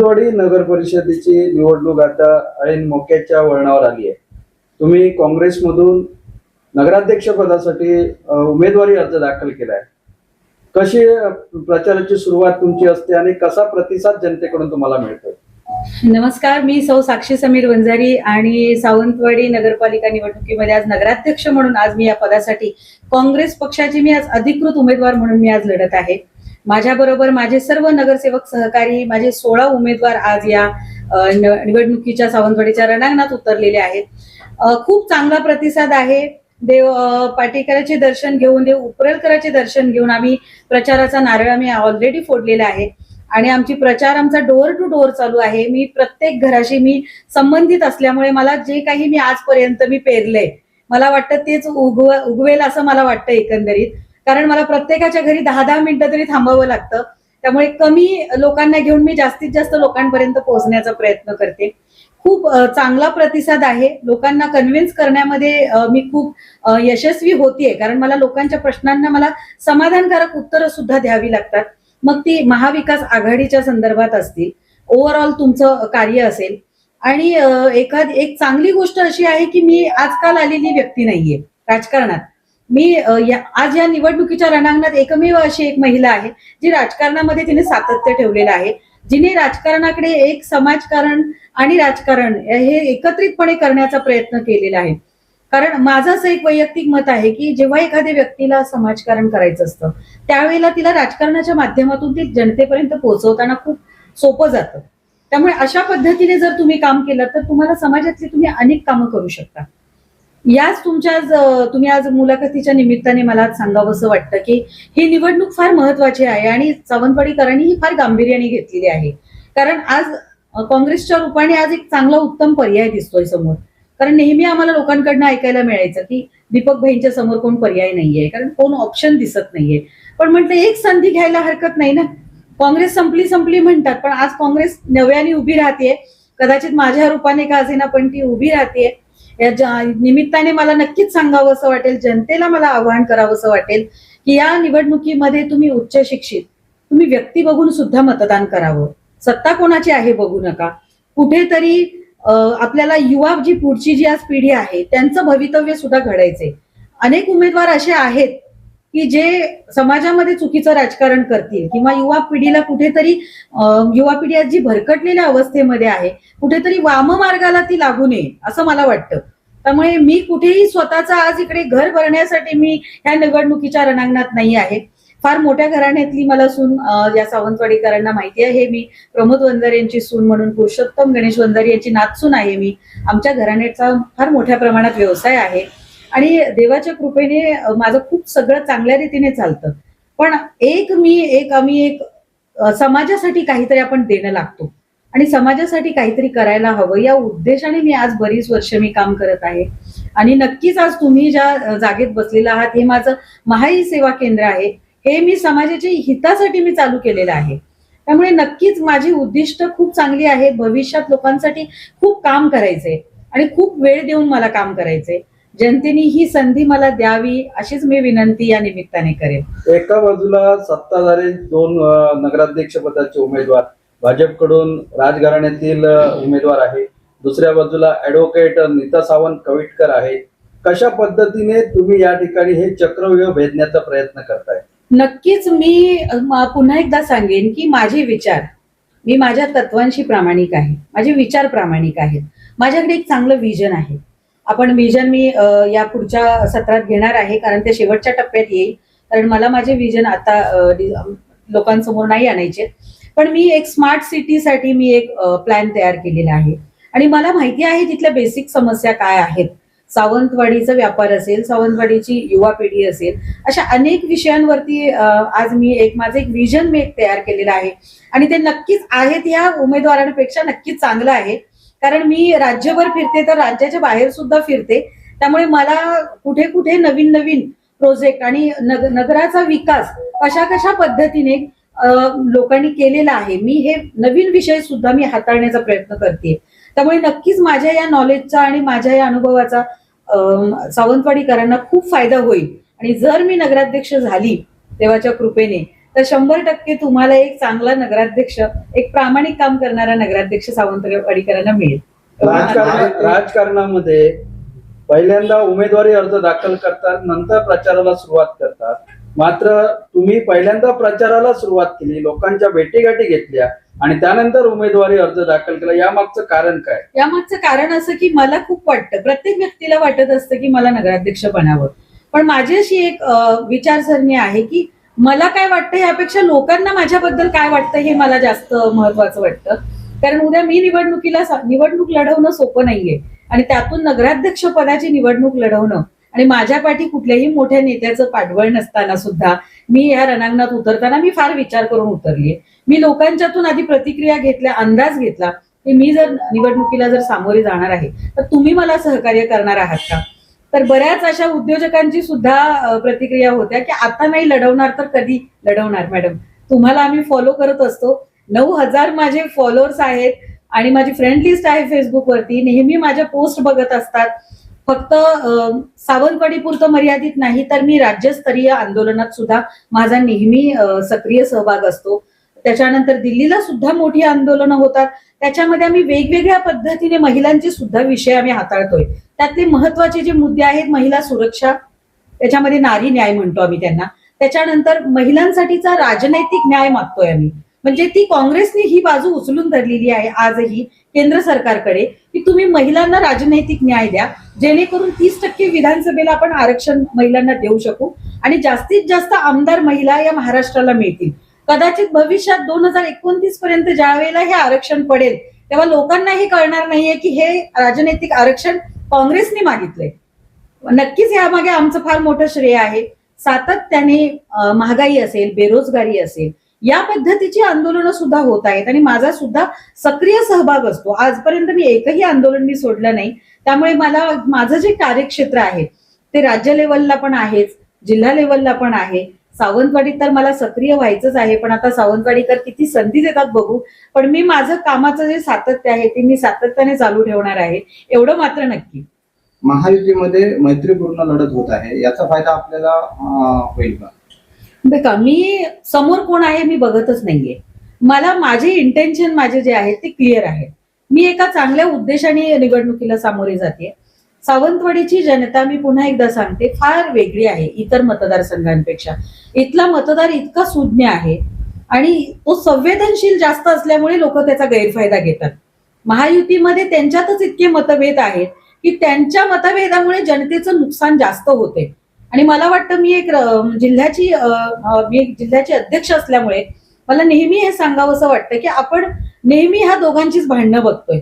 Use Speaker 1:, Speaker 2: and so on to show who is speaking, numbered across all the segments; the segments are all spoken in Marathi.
Speaker 1: सावंतवाडी नगर परिषदेची निवडणूक आता ऐन मोक्याच्या वळणावर आली आहे. तुम्ही काँग्रेसमधून नगराध्यक्ष पदासाठी उमेदवारी अर्ज दाखल केलाय. कशी प्रचाराची सुरुवात तुमची असते आणि कसा प्रतिसाद जनतेकडून तुम्हाला मिळतो
Speaker 2: नमस्कार मी सौ साक्षी समीर वंजारी आणि सावंतवाडी नगरपालिका निवडणुकीमध्ये आज नगराध्यक्ष म्हणून आज मी या पदासाठी काँग्रेस पक्षाची मी आज अधिकृत उमेदवार म्हणून मी आज लढत आहे. माझ्याबरोबर माझे सर्व नगरसेवक सहकारी माझे सोळा उमेदवार आज या निवडणुकीच्या सावंतवाडीच्या रणांगणात उतरलेले आहेत. खूप चांगला प्रतिसाद आहे. देव पाटेकराचे दर्शन घेऊन देव उपरेलकराचे दर्शन घेऊन आम्ही प्रचाराचा नारळ आम्ही ऑलरेडी फोडलेला आहे. आणि आमची प्रचार आमचा डोअर टू डोअर चालू आहे. मी प्रत्येक घराशी मी संबंधित असल्यामुळे मला जे काही मी आजपर्यंत मी पेरलंय मला वाटतं तेच उगव उगवेल असं मला वाटतं एकंदरीत. कारण मला प्रत्येकाच्या घरी दहा दहा मिनिटं तरी थांबावं लागतं. त्यामुळे कमी लोकांना घेऊन मी जास्तीत जास्त लोकांपर्यंत पोहोचण्याचा प्रयत्न करते. खूप चांगला प्रतिसाद आहे. लोकांना कन्व्हिन्स करण्यामध्ये मी खूप यशस्वी होतीये. कारण मला लोकांच्या प्रश्नांना मला समाधानकारक उत्तरं सुद्धा द्यावी लागतात. मग ती महाविकास आघाडीच्या संदर्भात असतील. ओव्हरऑल तुमचं कार्य असेल. आणि एखादी एक चांगली गोष्ट अशी आहे की मी आजकाल आलेली व्यक्ती नाहीये राजकारणात. मी आज या निवडणुकीच्या रणांगणात एकमेव अशी एक महिला आहे जी राजकारणामध्ये तिने सातत्य ठेवलेलं आहे. जिने राजकारणाकडे एक समाजकारण आणि राजकारण हे एकत्रितपणे करण्याचा प्रयत्न केलेला आहे. कारण माझं असं एक वैयक्तिक मत आहे की जेव्हा एखाद्या व्यक्तीला समाजकारण करायचं असतं त्यावेळेला तिला राजकारणाच्या माध्यमातून ती जनतेपर्यंत पोहोचवताना खूप सोपं जातं. त्यामुळे अशा पद्धतीने जर तुम्ही काम केलं तर तुम्हाला समाजातली तुम्ही अनेक कामं करू शकता. याच तुमच्या आज, तुम्ही आज मुलाखतीच्या निमित्ताने मला सांगावंसं वाटतं की ही निवडणूक फार महत्वाची आहे आणि सावंतवाडीकरांनी ही फार गांभीर्याने घेतलेली आहे. कारण आज काँग्रेसच्या रूपाने आज एक चांगला उत्तम पर्याय दिसतोय समोर. कारण नेहमी आम्हाला लोकांकडनं ऐकायला मिळायचं की दीपक भाईंच्या समोर कोण पर्याय नाहीये. कारण कोण ऑप्शन दिसत नाहीये. पण म्हटलं एक संधी घ्यायला हरकत नाही ना. काँग्रेस संपली संपली म्हणतात पण आज काँग्रेस नव्याने उभी राहतेय. कदाचित माझ्या रूपाने का असेना पण ती उभी राहतेय. या निमित्ताने मला नक्कीच सांगावं असं वाटेल जनतेला मला आवाहन करावं असं वाटेल की या निवडणुकीमध्ये तुम्ही उच्च शिक्षित तुम्ही व्यक्ती बघून सुद्धा मतदान करावं. सत्ता कोणाची आहे बघू नका. कुठेतरी आपल्याला युवा जी पुढची जी आज पिढी आहे त्यांचं भवितव्य सुद्धा घडायचंय. अनेक उमेदवार असे आहेत की जे समाजामध्ये चुकीचं राजकारण करतील किंवा युवा पिढीला कुठेतरी युवा पिढी आज जी भरकटलेल्या अवस्थेमध्ये आहे कुठेतरी वाम मार्गाला ती लागू नये असं मला वाटतं. त्यामुळे मी कुठेही स्वतःचा आज इकडे घर भरण्यासाठी मी ह्या निवडणुकीच्या रणांगणात नाही आहे. फार मोठ्या घराण्यातली मला सून या सावंतवाडीकरांना माहिती आहे मी. प्रमोद वंजारी यांची सून म्हणून पुरुषोत्तम गणेश वंजारी यांची नातसून आहे मी. आमच्या घराण्याचा फार मोठ्या प्रमाणात व्यवसाय आहे. आणि देवाच्या कृपेने माझं खूप सगळं चांगल्या रीतीने चालतं. पण एक मी एक आम्ही एक समाजासाठी काहीतरी आपण देणं लागतो. आणि समाजासाठी काहीतरी करायला हवं. या उद्देशाने मी आज बरीच वर्ष मी काम करत आहे. आणि नक्कीच आज तुम्ही ज्या जागेत बसलेला आहात हे माझं महाई सेवा केंद्र आहे. हे मी समाजाच्या हितासाठी मी चालू केलेलं आहे. त्यामुळे नक्कीच माझी उद्दिष्ट खूप चांगली आहे. भविष्यात लोकांसाठी खूप काम करायचंय. आणि खूप वेळ देऊन मला काम करायचंय. जनतेने ही संधी मला द्यावी अशीच मी विनंती या निमित्ताने करेन.
Speaker 1: एका बाजूला सत्ताधारी दोन नगराध्यक्ष पदाचे उमेदवार भाजपकडून राजघराण्यातील उमेदवार आहे. दुसऱ्या बाजूला ऍडव्होकेट नीता सावंत कविटकर आहे. कशा पद्धतीने तुम्ही या ठिकाणी हे चक्रव्यूह भेदण्याचा प्रयत्न करताय?
Speaker 2: नक्कीच म- पुन्हा एकदा सांगेन की माझे विचार मी माझ्या तत्वांशी प्रामाणिक आहे. माझे विचार प्रामाणिक आहेत. माझ्याकडे एक चांगलं विजन आहे. आपण विजन मी या पुढच्या सत्रात घेणार आहे कारण ते शेवटच्या टप्प्यात येईल. कारण मला माझे विजन आता लोकांसमोर नाही आणायचे. पण मी एक स्मार्ट सिटीसाठी मी एक प्लॅन तयार केलेला आहे. आणि मला माहिती आहे तिथल्या बेसिक समस्या काय आहेत. सावंतवाडीचा व्यापार असेल सावंतवाडीची युवा पिढी असेल अशा अनेक विषयांवरती आज मी एक माझं एक विजन मी एक तयार केलेलं आहे. आणि ते नक्कीच आहेत या उमेदवारांपेक्षा नक्कीच चांगलं आहे. कारण मी राज्यभर फिरते तर राज्याच्या बाहेर सुद्धा फिरते. त्यामुळे मला कुठे कुठे नवीन नवीन प्रोजेक्ट आणि नग नगराचा विकास कशा कशा पद्धतीने लोकांनी केलेला आहे मी हे नवीन विषय सुद्धा मी हाताळण्याचा प्रयत्न करते त्यामुळे नक्कीच माझ्या या नॉलेजचा आणि माझ्या या अनुभवाचा सावंतवाडीकरांना खूप फायदा होईल. आणि जर मी नगराध्यक्ष झाली देवाच्या कृपेने तर शंभर टक्के तुम्हाला एक चांगला नगराध्यक्ष एक प्रामाणिक काम करणारा नगराध्यक्ष सावंतवाडीकरांना मिळेल.
Speaker 1: राजकारण राजकारणामध्ये पहिल्यांदा उमेदवारी अर्ज दाखल करतात नंतर प्रचाराला सुरुवात करतात. मात्र तुम्ही पहिल्यांदा प्रचाराला सुरुवात केली लोकांच्या भेटीगाठी घेतल्या आणि त्यानंतर उमेदवारी अर्ज दाखल केला यामागचं कारण काय?
Speaker 2: यामागचं कारण असं की मला खूप वाटतं प्रत्येक व्यक्तीला वाटत असतं की मला नगराध्यक्ष बनावं. पण माझी अशी एक विचारसरणी आहे की मला काय वाटतं यापेक्षा लोकांना माझ्याबद्दल काय वाटतं हे मला जास्त महत्वाचं वाटतं. कारण उद्या मी निवडणुकीला निवडणूक लढवणं सोपं नाहीये. आणि त्यातून नगराध्यक्ष पदाची निवडणूक लढवणं आणि माझ्या पाठी कुठल्याही मोठ्या नेत्याचं पाठबळ नसताना सुद्धा मी या रणांगणात उतरताना मी फार विचार करून उतरलीये. मी लोकांच्यातून आधी प्रतिक्रिया घेतल्या अंदाज घेतला की मी जर निवडणुकीला जर सामोरे जाणार आहे तर तुम्ही मला सहकार्य करणार आहात का? तर बऱ्याच अशा उद्योजकांची सुद्धा प्रतिक्रिया होत्या की आता नाही लढवणार तर कधी लढवणार मॅडम? तुम्हाला आम्ही फॉलो करत असतो. नऊ हजार माझे फॉलोअर्स आहेत आणि माझी फ्रेंड लिस्ट आहे फेसबुकवरती नेहमी माझ्या पोस्ट बघत असतात. फक्त अ, सावंतवाडी पुरतं मर्यादित नाही तर मी राज्यस्तरीय आंदोलनात सुद्धा माझा नेहमी सक्रिय सहभाग असतो. त्याच्यानंतर दिल्लीला सुद्धा मोठी आंदोलनं होतात. त्याच्यामध्ये आम्ही वेगवेगळ्या पद्धतीने महिलांचे सुद्धा विषय आम्ही हाताळतोय. त्यातले महत्त्वाचे जे मुद्दे आहेत महिला सुरक्षा त्याच्यामध्ये नारी न्याय म्हणतो आम्ही त्यांना. त्याच्यानंतर महिलांसाठीचा राजनैतिक न्याय मागतोय आम्ही. म्हणजे ती काँग्रेसने ही बाजू उचलून धरलेली आहे आजही केंद्र सरकारकडे की तुम्ही महिलांना राजनैतिक न्याय द्या. जेणेकरून तीस टक्के विधानसभेला आपण आरक्षण महिलांना देऊ शकू. आणि जास्तीत जास्त आमदार महिला या महाराष्ट्राला मिळतील. कदाचित भविष्यात दोन हजार एकोणतीस पर्यंत ज्या वेळेला हे आरक्षण पडेल तेव्हा लोकांना हे कळणार नाहीये की हे राजनैतिक आरक्षण काँग्रेसने मागितलंय. नक्कीच यामागे आमचं फार मोठं श्रेय आहे. सातत्याने महागाई असेल बेरोजगारी असेल या पद्धतीची आंदोलनं सुद्धा होत आहेत आणि माझा सुद्धा सक्रिय सहभाग असतो. आजपर्यंत मी एकही आंदोलन मी सोडलं नाही. त्यामुळे मला माझं जे कार्यक्षेत्र आहे ते राज्य लेवलला पण आहेच जिल्हा लेवलला पण आहे. सावंतवाडीत तर मला सक्रिय व्हायचंच आहे पण आता सावंतवाडीकर किती संधी देतात बघू. पण मी माझं कामाचं जे सातत्य आहे ते मी सातत्याने चालू ठेवणार आहे एवढं मात्र नक्की.
Speaker 3: महायुतीमध्ये मैत्रीपूर्ण लढत होत आहे याचा फायदा आपल्याला होईल का?
Speaker 2: बघा मी समोर कोण आहे मी बघतच नाहीये. मला माझे इंटेन्शन माझे जे आहेत ते क्लिअर आहे मी एका चांगल्या उद्देशाने निवडणुकीला सामोरे जाते सावंतवाडीची जनता मी पुन्हा एकदा सांगते फार वेगळी आहे इतर मतदारसंघांपेक्षा. इथला मतदार इतका सुज्ञ आहे आणि तो संवेदनशील जास्त असल्यामुळे लोक त्याचा गैरफायदा घेतात. महायुतीमध्ये त्यांच्यातच इतके मतभेद आहेत की त्यांच्या मतभेदामुळे जनतेचं नुकसान जास्त होते. आणि मला वाटतं मी एक जिल्ह्याची मी एक जिल्ह्याची अध्यक्ष असल्यामुळे मला नेहमी हे सांगावं वाटतं की आपण नेहमी ह्या दोघांचीच भांडणं बघतोय.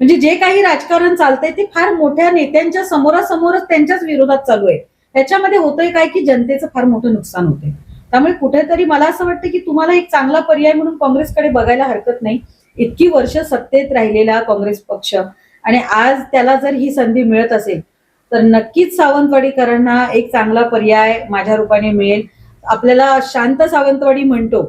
Speaker 2: म्हणजे जे काही राजकारण चालतंय ते फार मोठ्या नेत्यांच्या समोरासमोरच त्यांच्याच विरोधात चालू आहे. त्याच्यामध्ये होतंय काय की जनतेचं फार मोठं नुकसान होतंय. त्यामुळे कुठेतरी मला असं वाटतं की तुम्हाला एक चांगला पर्याय म्हणून काँग्रेसकडे बघायला हरकत नाही. इतकी वर्ष सत्तेत राहिलेला काँग्रेस पक्ष आणि आज त्याला जर ही संधी मिळत असेल तर नक्कीच सावंतवाडीकरांना एक चांगला पर्याय माझ्या रूपाने मिळेल. आपल्याला शांत सावंतवाडी म्हणतो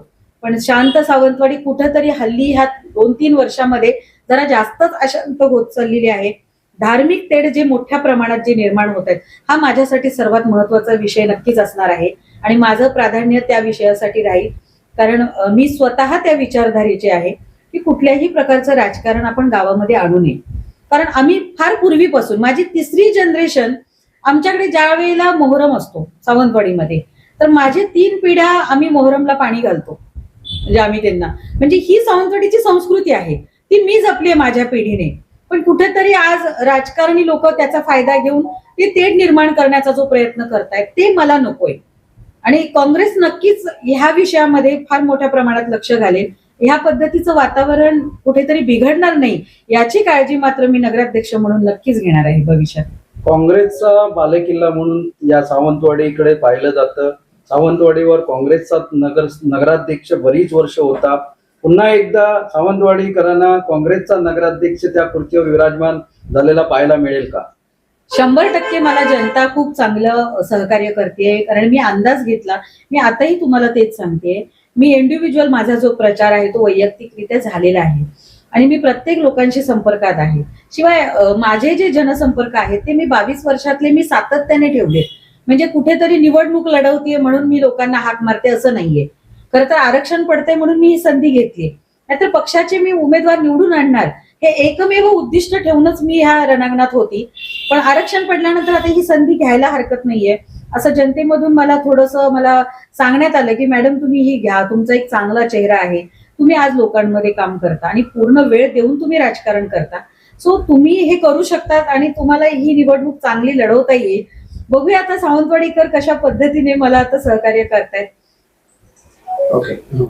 Speaker 2: पण शांत सावंतवाडी कुठंतरी हल्ली ह्या दोन तीन वर्षामध्ये जरा जास्तच अशांत होत चाललेली आहे. धार्मिक तेढ जे मोठ्या प्रमाणात जे निर्माण होत आहेत हा माझ्यासाठी सर्वात महत्त्वाचा विषय नक्कीच असणार आहे. आणि माझं प्राधान्य त्या विषयासाठी राहील. कारण मी स्वतः त्या विचारधारेचे आहे की कुठल्याही प्रकारचं राजकारण आपण गावामध्ये आणू नये. कारण आम्ही फार पूर्वीपासून माझी तिसरी जनरेशन आमच्याकडे ज्या वेळेला मोहरम असतो सावंतवाडीमध्ये तर माझे तीन पिढ्या आम्ही मोहरमला पाणी घालतो. म्हणजे आम्ही त्यांना. म्हणजे ही सावंतवाडीची संस्कृती आहे. ती मी जपली आहे माझ्या पिढीने. पण कुठेतरी आज राजकारणी लोक त्याचा फायदा घेऊन ते तेढ निर्माण करण्याचा जो प्रयत्न करतायत ते मला नकोय. आणि काँग्रेस नक्कीच ह्या विषयामध्ये फार मोठ्या प्रमाणात लक्ष घालेल. ह्या पद्धतीचं वातावरण कुठेतरी बिघडणार नाही याची काळजी मात्र मी नगराध्यक्ष म्हणून नक्कीच घेणार आहे भविष्यात.
Speaker 1: काँग्रेसचा बालेकिल्ला म्हणून या सावंतवाडीकडे पाहिलं जातं. सावंतवाडीवर काँग्रेसचा नगर नगराध्यक्ष बरीच वर्ष होता. पुन्हा एकदा सावंतवाडीकरांना काँग्रेसचा नगराध्यक्ष त्या खुर्चीवर विराजमान झालेला पाहायला मिळेल का?
Speaker 2: शंभर टक्के मला जनता खूप चांगलं सहकार्य करते कारण मी अंदाज घेतला मी आताही तुम्हाला तेच सांगते. मी इंडिव्हिज्युअल माझा जो प्रचार आहे तो वैयक्तिकरित्या झालेला आहे. आणि मी प्रत्येक लोकांशी संपर्कात आहे. शिवाय माझे जे जनसंपर्क आहेत ते मी बावीस वर्षातले मी सातत्याने ठेवले म्हणजे कुठेतरी निवडणूक लढवतीये म्हणून मी लोकांना हाक मारते असं नाहीये. खरं तर आरक्षण पडतंय म्हणून मी ही संधी घेतली. नाहीतर पक्षाचे मी उमेदवार निवडून आणणार हे एकमेव उद्दिष्ट ठेवूनच मी ह्या रणांगणात होती. पण आरक्षण पडल्यानंतर आता ही संधी घ्यायला हरकत नाहीये. असं जनतेमधून मला थोडस मला सांगण्यात आलं की मॅडम तुम्ही ही घ्या. तुमचा एक चांगला चेहरा आहे. तुम्ही आज लोकांमध्ये काम करता आणि पूर्ण वेळ देऊन तुम्ही राजकारण करता. सो तुम्ही हे करू शकतात आणि तुम्हाला ही निवडणूक चांगली लढवता येईल. बघूया आता सावंतवाडीकर कशा पद्धतीने मला आता सहकार्य करतायत.
Speaker 3: Okay.